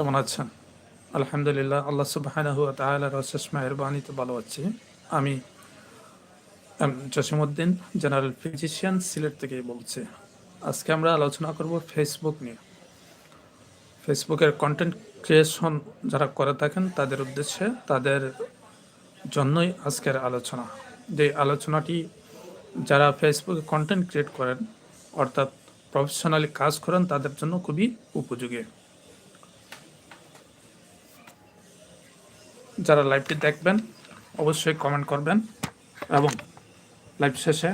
কেমন আছেন? আলহামদুলিল্লাহ আল্লাহ সুবাহানাহু অশেষ মেহরবানিতে ভালো আছি। আমি M, Jasimuddin general physician Sylhet থেকে বলছি। আজকে আমরা আলোচনা করব ফেসবুক নিয়ে। ফেসবুকের কন্টেন্ট ক্রিয়েশন যারা করে থাকেন তাদের উদ্দেশ্যে তাদের জন্যই আজকের আলোচনা। যে আলোচনাটি যারা ফেসবুকে কন্টেন্ট ক্রিয়েট করেন অর্থাৎ প্রফেশনালি কাজ করেন তাদের জন্য খুবই উপযোগী। যারা লাইভটি দেখবেন, অবশ্যই কমেন্ট করবেন এবং লাইভ শেষে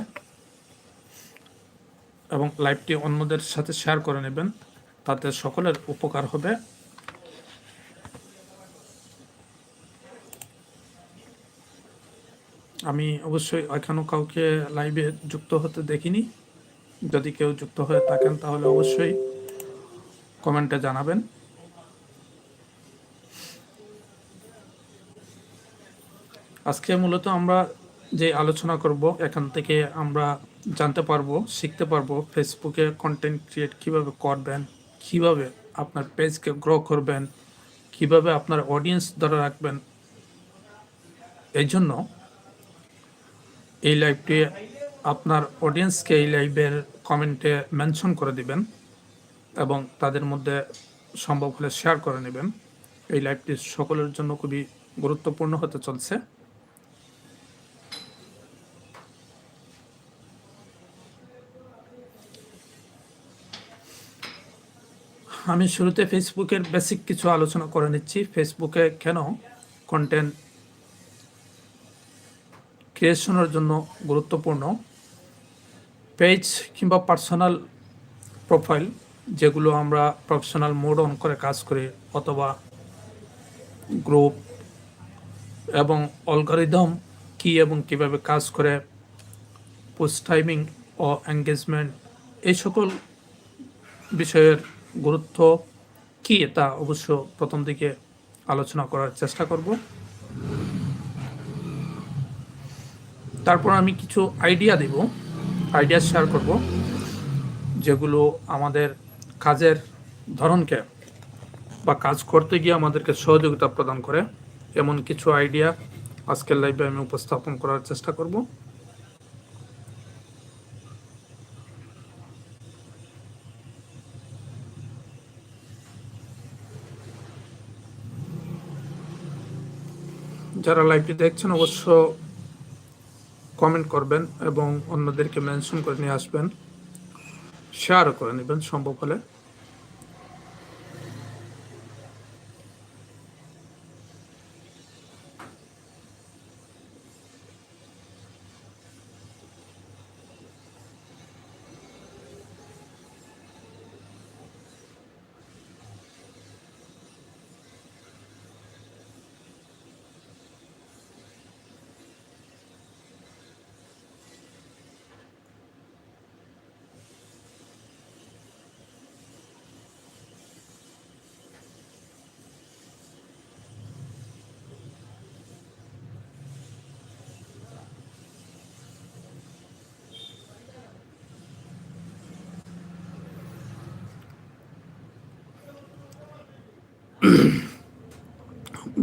এবং লাইভটি অন্যদের সাথে শেয়ার করে নেবেন, তাতে সকলের উপকার হবে। আমি অবশ্যই এখনও কাউকে লাইভে যুক্ত হতে দেখিনি। যদি কেউ যুক্ত হয়ে থাকেন, তাহলে অবশ্যই কমেন্টে জানাবেন। আজকে মূলত আমরা যে আলোচনা করব, এখান থেকে আমরা জানতে পারব, শিখতে পারব ফেসবুকে কন্টেন্ট ক্রিয়েট কীভাবে করবেন, কীভাবে আপনার পেজকে গ্রো করবেন, কীভাবে আপনার অডিয়েন্স ধরে রাখবেন। এই জন্য এই লাইভটি আপনার অডিয়েন্সকে এই লাইভের কমেন্টে মেনশন করে দিবেন এবং তাদের মধ্যে সম্ভব হলে শেয়ার করে নেবেন। এই লাইভটি সকলের জন্য খুবই গুরুত্বপূর্ণ হতে চলছে। আমি শুরুতে ফেসবুকের বেসিক কিছু আলোচনা করে নিচ্ছি। ফেসবুকে কেন কন্টেন্ট ক্রিয়েশনের জন্য গুরুত্বপূর্ণ? পেজ কিংবা পার্সোনাল প্রোফাইল যেগুলো আমরা প্রফেশনাল মোড অন করে কাজ করি, অথবা গ্রুপ এবং অলগারিদম কি এবং কীভাবে কাজ করে পোস্ট টাইমিং ও এঙ্গেজমেন্ট এই সকল বিষয়ের গুরুত্ব কি তা অবশ্য প্রথম দিকে আলোচনা করার চেষ্টা করব। তারপর আমি কিছু আইডিয়া দেব আইডিয়া শেয়ার করব, যেগুলো আমাদের কাজের ধরনকে বা কাজ করতে গিয়ে আমাদেরকে সহযোগিতা প্রদান করে। এমন কিছু আইডিয়া আজকের লাইভে আমি উপস্থাপন করার চেষ্টা করব। যারা লাইভটি দেখছেন, অবশ্য কমেন্ট করবেন এবং অন্যদেরকে মেনশন করে নিয়ে আসবেন। শেয়ারও করে নেবেন, সম্ভব হলে।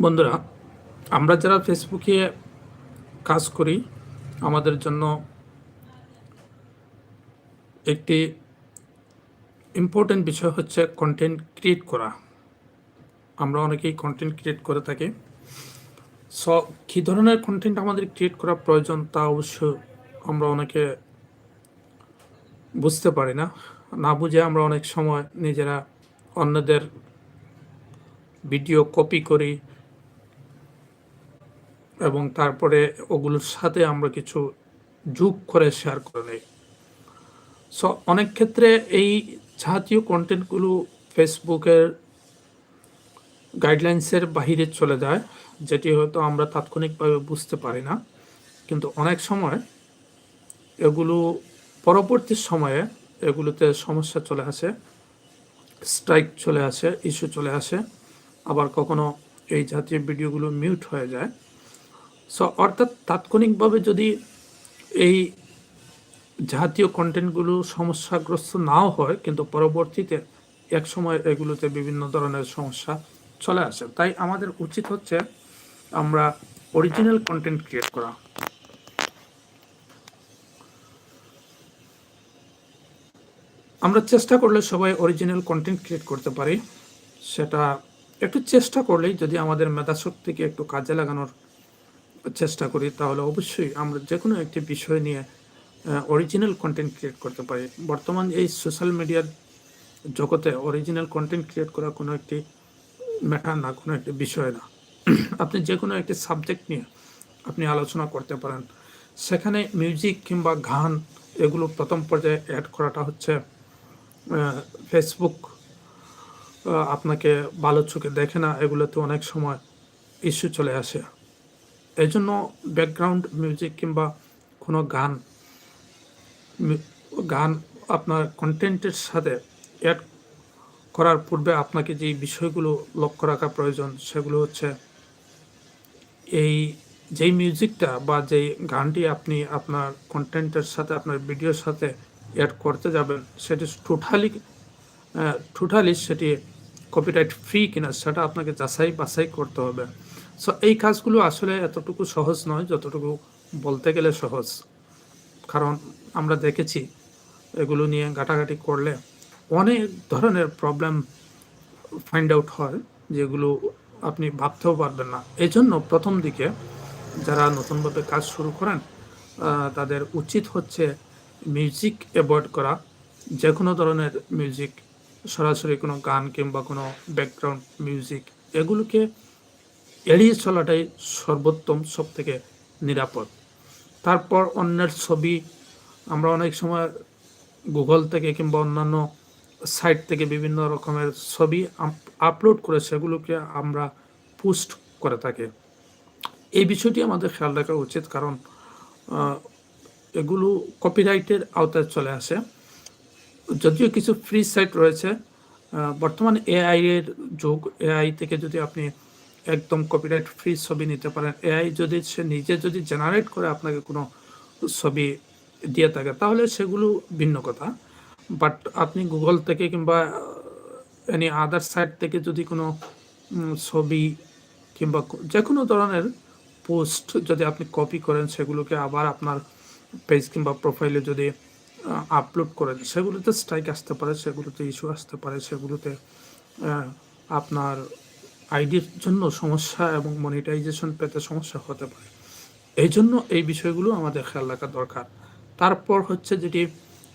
বন্ধুরা, আমরা যারা ফেসবুকে কাজ করি, আমাদের জন্য একটি ইম্পর্টেন্ট বিষয় হচ্ছে কন্টেন্ট ক্রিয়েট করা। আমরা অনেকেই কন্টেন্ট ক্রিয়েট করে থাকি। সো কী ধরনের কন্টেন্ট আমাদের ক্রিয়েট করা প্রয়োজন তা অবশ্য আমরা অনেকে বুঝতে পারি না। না বুঝে আমরা অনেক সময় নিজেরা অন্যদের ভিডিও কপি করি এবং তারপরে ওগুলোর সাথে আমরা কিছু যোগ করে শেয়ার করে নিই। সো অনেক ক্ষেত্রে এই জাতীয় কন্টেন্টগুলো ফেসবুকের গাইডলাইন্সের বাহিরে চলে যায়, যেটি হয়তো আমরা তাৎক্ষণিকভাবে বুঝতে পারি না। কিন্তু অনেক সময় এগুলো পরবর্তী সময়ে এগুলোতে সমস্যা চলে আসে স্ট্রাইক চলে আসে ইস্যু চলে আসে, আবার কখনো এই জাতীয় ভিডিওগুলো মিউট হয়ে যায়। সো অর্থাৎ তাৎক্ষণিকভাবে যদি এই জাতীয় কন্টেন্টগুলো সমস্যাগ্রস্ত নাও হয়, কিন্তু পরবর্তীতে এক সময় এগুলোতে বিভিন্ন ধরনের সমস্যা চলে আসে। তাই আমাদের উচিত হচ্ছে আমরা অরিজিনাল কন্টেন্ট ক্রিয়েট করা। আমরা চেষ্টা করলে সবাই অরিজিনাল কন্টেন্ট ক্রিয়েট করতে পারি। সেটা একটু চেষ্টা করলেই যদি আমাদের মেধাশক্তিকে একটু কাজে লাগানোর চেষ্টা করি, তাহলে অবশ্যই আমরা যে কোনো একটি বিষয় নিয়ে অরিজিনাল কন্টেন্ট ক্রিয়েট করতে পারি। বর্তমান এই সোশ্যাল মিডিয়ার জগতে অরিজিনাল কন্টেন্ট ক্রিয়েট করা কোনো একটি ম্যাটার না, কোনো একটি বিষয় না। আপনি যে কোনো একটি সাবজেক্ট নিয়ে আপনি আলোচনা করতে পারেন। সেখানে মিউজিক কিংবা গান, এগুলো প্রথম পর্যায়ে অ্যাড করাটা হচ্ছে ফেসবুক আপনাকে ভালো চোখে দেখে না, এগুলোতে অনেক সময় ইস্যু চলে আসে। এই জন্য ব্যাকগ্রাউন্ড মিউজিক কিংবা কোনো গান গান আপনার কন্টেন্টের সাথে অ্যাড করার পূর্বে আপনাকে যে বিষয়গুলো লক্ষ্য রাখা প্রয়োজন সেগুলো হচ্ছে এই, যেই মিউজিকটা বা যেই গানটি আপনি আপনার কন্টেন্টের সাথে, আপনার ভিডিওর সাথে অ্যাড করতে যাবেন, সেটি টোটালি টোটালি সেটি কপিরাইট ফ্রি কিনা সেটা আপনাকে যাচাই বাছাই করতে হবে। সো এই কাজগুলো আসলে এতটুকু সহজ নয়, যতটুকু বলতে গেলে সহজ। কারণ আমরা দেখেছি এগুলো নিয়ে ঘাটাঘাটি করলে অনেক ধরনের প্রবলেম ফাইন্ড আউট হয়, যেগুলো আপনি ভাবতেও পারবেন না। এই জন্য প্রথম দিকে যারা নতুনভাবে কাজ শুরু করেন তাদের উচিত হচ্ছে মিউজিক অ্যাভয়েড করা। যে কোনো ধরনের মিউজিক সরাসরি কোনো গান কিংবা কোনো ব্যাকগ্রাউন্ড মিউজিক এগুলোকে এড়িয়ে চলাটাই সর্বোত্তম সব থেকে নিরাপদ। তারপর অন্যের ছবি আমরা অনেক সময় গুগল থেকে কিংবা অন্যান্য সাইট থেকে বিভিন্ন রকমের ছবি আপলোড করে সেগুলোকে আমরা পোস্ট করে থাকি। এই বিষয়টি আমাদের খেয়াল রাখা উচিত কারণ এগুলো কপিরাইটের আওতায় চলে আসে। যদিও কিছু ফ্রি সাইট রয়েছে বর্তমান এআই এর যুগ এআই থেকে যদি আপনি একদম কপিরাইট ফ্রি ছবি নিতে পারেন। এআই যদি সে নিজে যদি জেনারেট করে আপনাকে কোনো ছবি দিয়ে থাকে, তাহলে সেগুলো ভিন্ন কথা। বাট আপনি গুগল থেকে কিংবা এনি আদার সাইট থেকে যদি কোনো ছবি কিংবা যে কোনো ধরনের পোস্ট যদি আপনি কপি করেন, সেগুলোকে আবার আপনার পেজ কিংবা প্রোফাইলে যদি আপলোড করেন, সেগুলোতে স্ট্রাইক আসতে পারে, সেগুলোতে ইস্যু আসতে পারে, সেগুলোতে আপনার আইডির জন্য সমস্যা এবং মনিটাইজেশন পেতে সমস্যা হতে পারে। এই জন্য এই বিষয়গুলো আমাদের খেয়াল রাখা দরকার। তারপর হচ্ছে যেটি,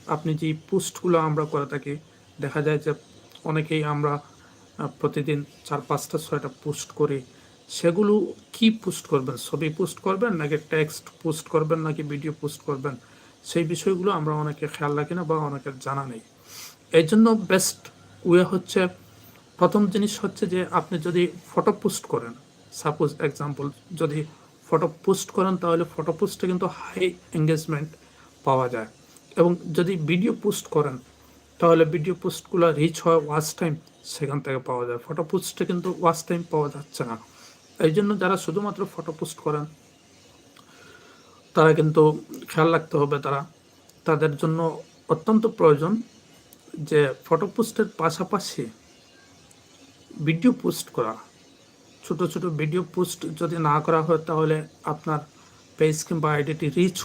আপনি যে পোস্টগুলো আমরা করে থাকি, দেখা যায় যে অনেকেই আমরা প্রতিদিন চার পাঁচটা, ছয়টা পোস্ট করি। সেগুলো কি পোস্ট করবেন? ছবি পোস্ট করবেন নাকি টেক্সট পোস্ট করবেন নাকি ভিডিও পোস্ট করবেন? সেই বিষয়গুলো আমরা অনেকে খেয়াল রাখি না বা অনেকের জানা নেই। এই জন্য বেস্ট ওয়ে হচ্ছে প্রথম জিনিস হচ্ছে যে আপনি যদি ফটো পোস্ট করেন সাপোজ এক্সাম্পল যদি ফটো পোস্ট করেন তাহলে ফটো পোস্টে কিন্তু হাই এঙ্গেজমেন্ট পাওয়া যায়। এবং যদি ভিডিও পোস্ট করেন, তাহলে ভিডিও পোস্টগুলো রিচ হয় ওয়াচ টাইম সেখান থেকে পাওয়া যায়। ফটো পোস্টে কিন্তু ওয়াচ টাইম পাওয়া যাচ্ছে না। এই জন্য যারা শুধুমাত্র ফটো পোস্ট করেন, তারা কিন্তু খেয়াল রাখতে হবে তারা, তাদের জন্য অত্যন্ত প্রয়োজন যে ফটো পোস্টের পাশাপাশি ভিডিও পোস্ট করা। ছোট ছোট ভিডিও পোস্ট যদি না করা হয়, তাহলে আপনার পেজ কিংবা আইডিটি রিচ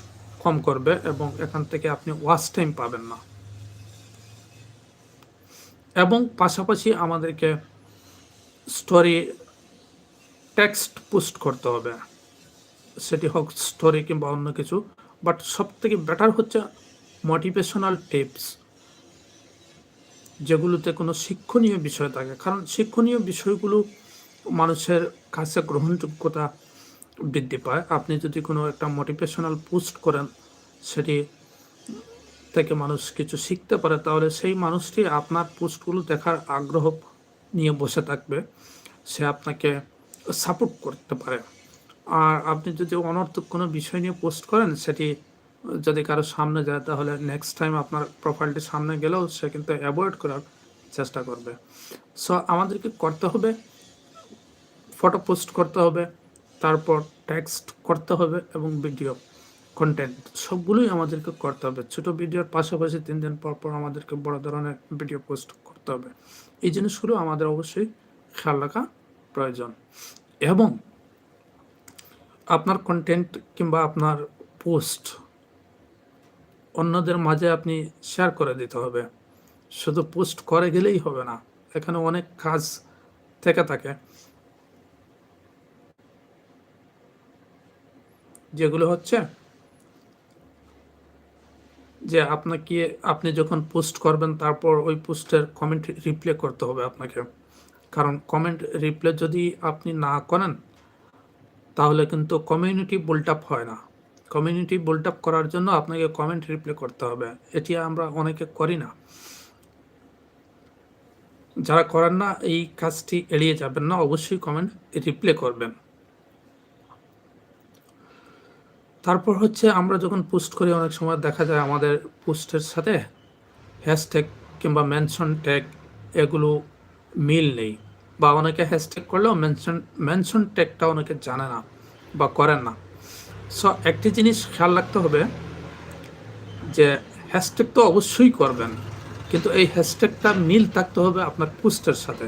কম করবে এবং এখান থেকে আপনি ওয়াচ টাইম পাবেন না। এবং পাশাপাশি আমাদেরকে স্টোরি টেক্সট পোস্ট করতে হবে। সেটি হোক স্টোরি কিংবা অন্য কিছু। বাট সব থেকে বেটার হচ্ছে মোটিভেশনাল টিপস যেগুলোতে কোনো শিক্ষণীয় বিষয় থাকে। কারণ শিক্ষণীয় বিষয়গুলো মানুষের কাছে গ্রহণযোগ্যতা বৃদ্ধি পায়। আপনি যদি কোনো একটা মোটিভেশনাল পোস্ট করেন, সেটি থেকে মানুষ কিছু শিখতে পারে, তাহলে সেই মানুষটি আপনার পোস্টগুলো দেখার আগ্রহ নিয়ে বসে থাকবে। সে আপনাকে সাপোর্ট করতে পারে। আর আপনি যদি অনর্থক কোনো বিষয় নিয়ে পোস্ট করেন, সেটি যদি কারও সামনে যায়, তাহলে নেক্সট টাইম আপনার প্রোফাইলটি সামনে গেলেও সে কিন্তু অ্যাভয়েড করার চেষ্টা করবে। সো আমাদেরকে করতে হবে ফটো পোস্ট করতে হবে, তারপর টেক্সট করতে হবে এবং ভিডিও কন্টেন্ট সবগুলোই আমাদেরকে করতে হবে। ছোট ভিডিওর পাশাপাশি তিন দিন পর পর আমাদেরকে বড় ধরনের ভিডিও পোস্ট করতে করতে হবে। এই জিনিসগুলো আমাদের অবশ্যই খেয়াল রাখা প্রয়োজন। এবং আপনার কন্টেন্ট কিংবা আপনার পোস্ট অন্যদের মাঝে আপনি শেয়ার করে দিতে হবে। শুধু পোস্ট করে গেলেই হবে না। এখানে অনেক কাজ থেকে থাকে। যেগুলো হচ্ছে যে আপনাকে, আপনি যখন পোস্ট করবেন, তারপর ওই পোস্টের কমেন্ট রিপ্লে করতে হবে আপনাকে। কারণ কমেন্ট রিপ্লে যদি আপনি না করেন, তাহলে কিন্তু কমিউনিটি বোল্ট আপ হয় না। কমিউনিটি বোল্ট আপ করার জন্য আপনাকে কমেন্ট রিপ্লে করতে হবে। এটি আমরা অনেকে করি না। যারা করেন না, এই কাজটি এড়িয়ে যাবেন না, অবশ্যই কমেন্ট রিপ্লে করবেন। তারপর হচ্ছে আমরা যখন পোস্ট করি, অনেক সময় দেখা যায় আমাদের পোস্টের সাথে হ্যাশট্যাগ কিংবা মেনশন ট্যাগ এগুলো মিল নেই বা অনেকে হ্যাশট্যাগ করলেও মেনশন মেনশন ট্যাগটা অনেকে জানে না বা করেন না। সো একটি জিনিস খেয়াল রাখতে হবে যে হ্যাশট্যাগ তো অবশ্যই করবেন, কিন্তু এই হ্যাশট্যাগটা মিল থাকতে হবে আপনার পোস্টের সাথে।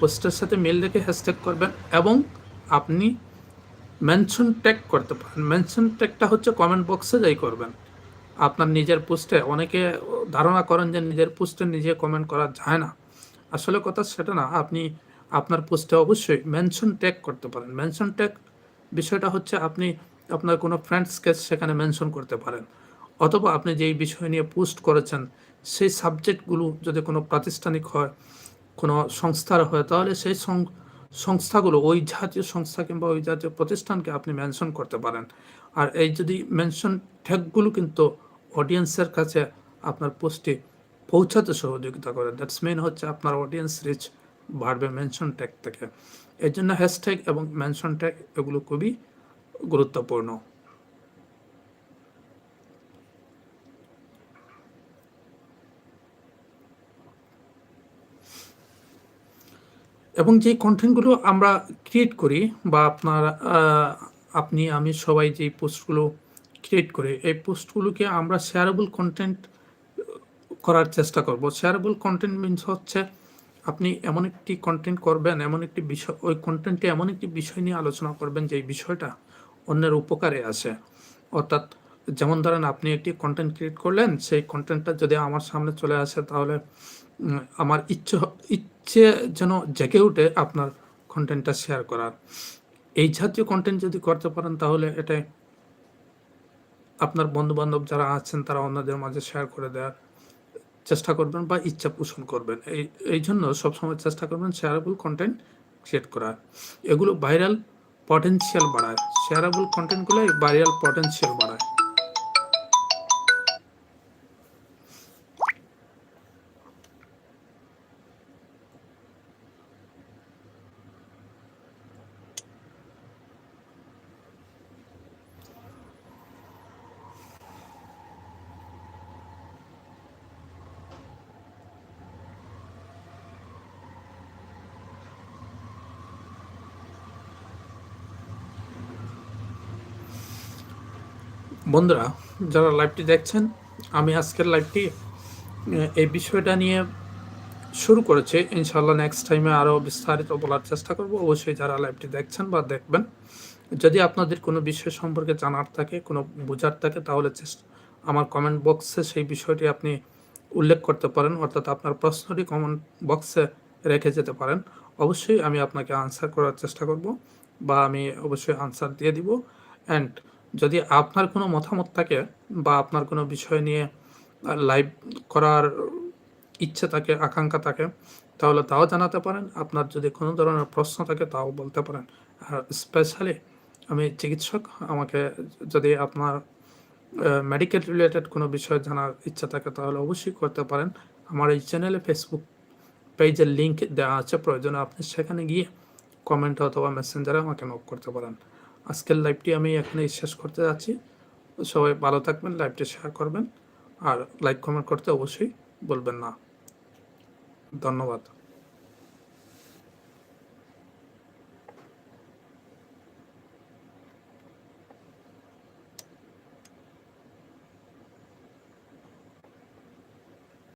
পোস্টের সাথে মিল রেখে হ্যাশট্যাগ করবেন এবং আপনি মেনশন ট্যাগ করতে পারেন। মেনশন ট্যাগটা হচ্ছে কমেন্ট বক্সে যাই করবেন। আপনার নিজের পোস্টে, অনেকে ধারণা করেন যে নিজের পোস্টে নিজে কমেন্ট করা যায় না। আসলে কথা সেটা না, আপনি আপনার পোস্টে অবশ্যই মেনশন ট্যাগ করতে পারেন। মেনশন ট্যাগ বিষয়টা হচ্ছে আপনি আপনার কোনো ফ্রেন্ডসকে সেখানে মেনশন করতে পারেন। অথবা আপনি যেই বিষয় নিয়ে পোস্ট করেছেন, সেই সাবজেক্টগুলো যদি কোনো প্রাতিষ্ঠানিক হয়, কোনো সংস্থার হয়, তাহলে সেই সংস্থাগুলো, ওই জাতীয় সংস্থা কিংবা ওই জাতীয় প্রতিষ্ঠানকে আপনি মেনশন করতে পারেন। আর এই যদি মেনশন ট্যাগগুলো কিন্তু অডিয়েন্সের কাছে আপনার পোস্টে পৌঁছাতে সহযোগিতা করে। দ্যাটস মেন হচ্ছে আপনার অডিয়েন্স রিচ বাড়বে মেনশন ট্যাগ থেকে। এর জন্য হ্যাশট্যাগ এবং মেনশন ট্যাগ এগুলো খুবই গুরুত্বপূর্ণ। এবং যে কন্টেন্টগুলো আমরা ক্রিয়েট করি বা আপনার আপনি, আমি সবাই যে পোস্টগুলো ক্রিয়েট করি, এই পোস্টগুলোকে আমরা শেয়ারেবল কন্টেন্ট করার চেষ্টা করব। শেয়ারেবল কন্টেন্ট মিনস হচ্ছে আপনি এমন একটি কন্টেন্ট করবেন, এমন একটি বিষয়, ওই কন্টেন্টে এমন একটি বিষয় নিয়ে আলোচনা করবেন যে বিষয়টা অন্যের উপকারে আসে অর্থাৎ যেমন ধরেন আপনি একটি কন্টেন্ট ক্রিয়েট করলেন, সেই কন্টেন্টটা যদি আমার সামনে চলে আসে, তাহলে আমার ইচ্ছে ইচ্ছে যেন জেগে উঠে আপনার কন্টেন্টটা শেয়ার করার। এই জাতীয় কন্টেন্ট যদি করতে পারেন, তাহলে এটা আপনার বন্ধু বান্ধব যারা আছেন, তারা অন্যদের মাঝে শেয়ার করে দেওয়ার চেষ্টা করবেন বা ইচ্ছা পোষণ করবেন। এই এই জন্য সবসময় চেষ্টা করবেন শেয়ারেবল কন্টেন্ট ক্রিয়েট করার। এগুলো ভাইরাল পটেনশিয়াল বাড়ায় শেয়ারেবল কন্টেন্টগুলো ভাইরাল পটেন্সিয়াল বাড়ায়। বন্ধুরা, যারা লাইভটি দেখছেন, আমি আজকের লাইভটি এই বিষয়টা নিয়ে শুরু করেছি। ইনশাল্লাহ নেক্সট টাইমে আরও বিস্তারিত বলার চেষ্টা করব। অবশ্যই যারা লাইভটি দেখছেন বা দেখবেন, যদি আপনাদের কোনো বিষয় সম্পর্কে জানার থাকে, কোনো বোঝার থাকে, তাহলে আমার কমেন্ট বক্সে সেই বিষয়টি আপনি উল্লেখ করতে পারেন, অর্থাৎ আপনার প্রশ্নটি কমেন্ট বক্সে রেখে যেতে পারেন। অবশ্যই আমি আপনাকে আনসার করার চেষ্টা করব, বা আমি অবশ্যই আনসার দিয়ে দিব। অ্যান্ড যদি আপনার কোনো মতামত থাকে বা আপনার কোনো বিষয় নিয়ে লাইভ করার ইচ্ছে থাকে, আকাঙ্ক্ষা থাকে, তাহলে তাও জানাতে পারেন। আপনার যদি কোনো ধরনের প্রশ্ন থাকে, তাও বলতে পারেন। আর স্পেশালি আমি চিকিৎসক, আমাকে যদি আপনার মেডিকেল রিলেটেড কোনো বিষয় জানার ইচ্ছা থাকে, তাহলে অবশ্যই করতে পারেন। আমার এই চ্যানেলে ফেসবুক পেজের লিঙ্ক দেওয়া আছে, প্রয়োজনে আপনি সেখানে গিয়ে কমেন্ট অথবা মেসেঞ্জারে আমাকে নক করতে পারেন। আজকের লাইভটি আমি এখানে শেষ করতে যাচ্ছি। সবাই ভালো থাকবেন লাইভটি শেয়ার করবেন। আর লাইক কমেন্ট করতে অবশ্যই বলবেন না। ধন্যবাদ।